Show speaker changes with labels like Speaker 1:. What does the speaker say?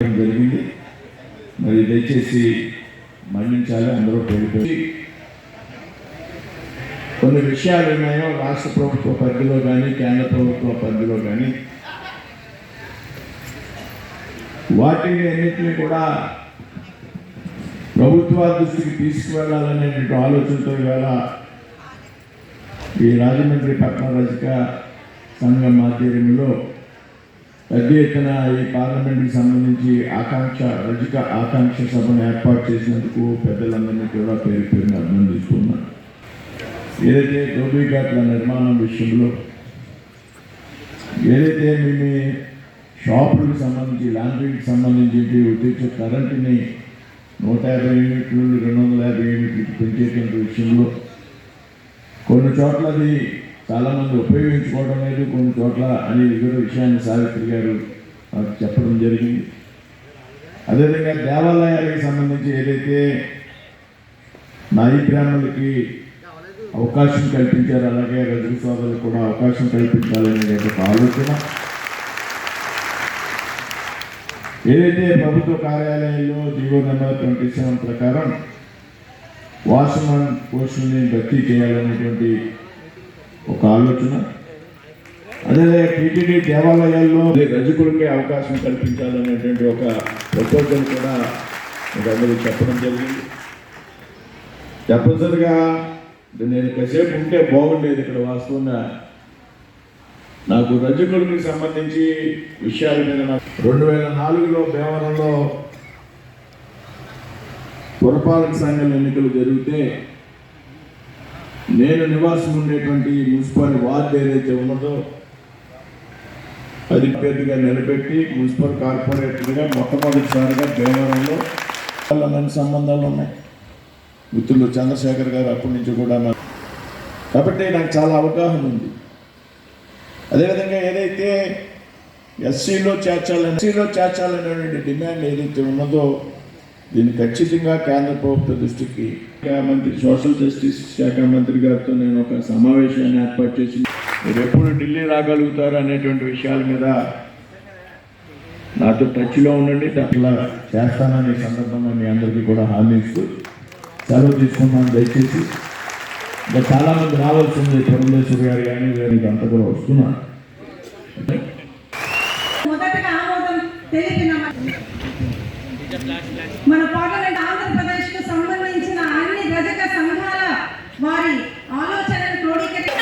Speaker 1: జరిగింది. మరి దయచేసి మన్నించాలి అందరూ పేరుపోయి కొన్ని విషయాలు ఉన్నాయో రాష్ట్ర ప్రభుత్వ పరిధిలో కానీ కేంద్ర ప్రభుత్వ పరిధిలో కానీ వాటిని అన్నింటినీ కూడా ప్రభుత్వ దృష్టికి తీసుకువెళ్ళాలనేటువంటి ఆలోచనతో ఇవాళ ఈ రాజమండ్రి పట్టణ రజక సంఘం ఆధ్వర్యంలో పెద్ద ఎత్తున ఈ పార్లమెంట్కి సంబంధించి ఆకాంక్ష రజక ఆకాంక్ష సభను ఏర్పాటు చేసినందుకు పెద్దలందరినీ కూడా పేరు పేరుని అభినందిస్తున్నాను. ఏదైతే గోబీ ఘాట్ల నిర్మాణం విషయంలో ఏదైతే మేము షాపులకు సంబంధించి లాండ్రీకి సంబంధించి ఉద్దేశ కరెంటుని నూట యాభై యూనిట్ల నుండి రెండు వందల యాభై యూనిట్లకి పెంచేటువంటి విషయంలో కొన్ని చోట్ల అది చాలామంది ఉపయోగించుకోవడం లేదు కొన్ని చోట్ల అని ఇతర విషయాన్ని సావిత్రి గారు చెప్పడం జరిగింది. అదేవిధంగా దేవాలయాలకు సంబంధించి ఏదైతే నాయి బ్రాహ్మణులకి అవకాశం కల్పించారు అలాగే రజు సోదరులకు కూడా అవకాశం కల్పించాలనే ఒక ఆలోచన. ఏదైతే ప్రభుత్వ కార్యాలయంలో జీవో నెంబర్ ట్వంటీ సెవెన్ ప్రకారం వాచ్మన్ పోస్టుల్ని భర్తీ చేయాలనేటువంటి ఒక ఆలోచన అదే టీటీడీ దేవాలయాల్లో రజకులకే అవకాశం కల్పించాలనేటువంటి ఒక ప్రపోజల్ కూడా మీకు చెప్పడం జరిగింది. తప్పనిసరిగా నేను కాసేపు ఉంటే బాగుండేది ఇక్కడ వాస్తవంగా. నాకు రజకులకి సంబంధించి విషయాల మీద నాకు రెండు వేల నాలుగులో భీమవరంలో పురపాలక సంఘం ఎన్నికలు జరిగితే నేను నివాసం ఉండేటువంటి మున్సిపల్ వార్డు ఏదైతే ఉన్నదో అది పేరుగా నిలబెట్టి మున్సిపల్ కార్పొరేటర్గా మొట్టమొదటిసారిగా దేవాలయంలో వాళ్ళ మంచి సంబంధాలు ఉన్నాయి. మిత్రులు చంద్రశేఖర్ గారు అప్పటి నుంచి కూడా నాకు కాబట్టి నాకు చాలా అవగాహన ఉంది. అదేవిధంగా ఏదైతే ఎస్సీలో చేర్చాలని ఎస్సీలో చేర్చాలనేటువంటి డిమాండ్ ఏదైతే ఉన్నదో దీన్ని ఖచ్చితంగా కేంద్ర ప్రభుత్వ దృష్టికి మంత్రి సోషల్ జస్టిస్ శాఖ మంత్రి గారితో నేను ఒక సమావేశాన్ని ఏర్పాటు చేసి మీరు ఎప్పుడు ఢిల్లీ రాగలుగుతారు అనేటువంటి విషయాల మీద నాతో టచ్లో ఉండండి. అట్లా చేస్తానని సందర్భంగా మీ అందరికీ కూడా హామీ ఇస్తూ సెలవు తీసుకున్నాను దయచేసి ఇంకా చాలామంది రావాల్సి ఉంది పురంధేశ్వరి గారు కానీ వేరే అంతా కూడా వస్తున్నారు
Speaker 2: మన పార్లమెంట్ ఆంధ్రప్రదేశ్కు సంబంధించిన అన్ని రజక సంఘాల వారి ఆలోచనను క్రోడీకరి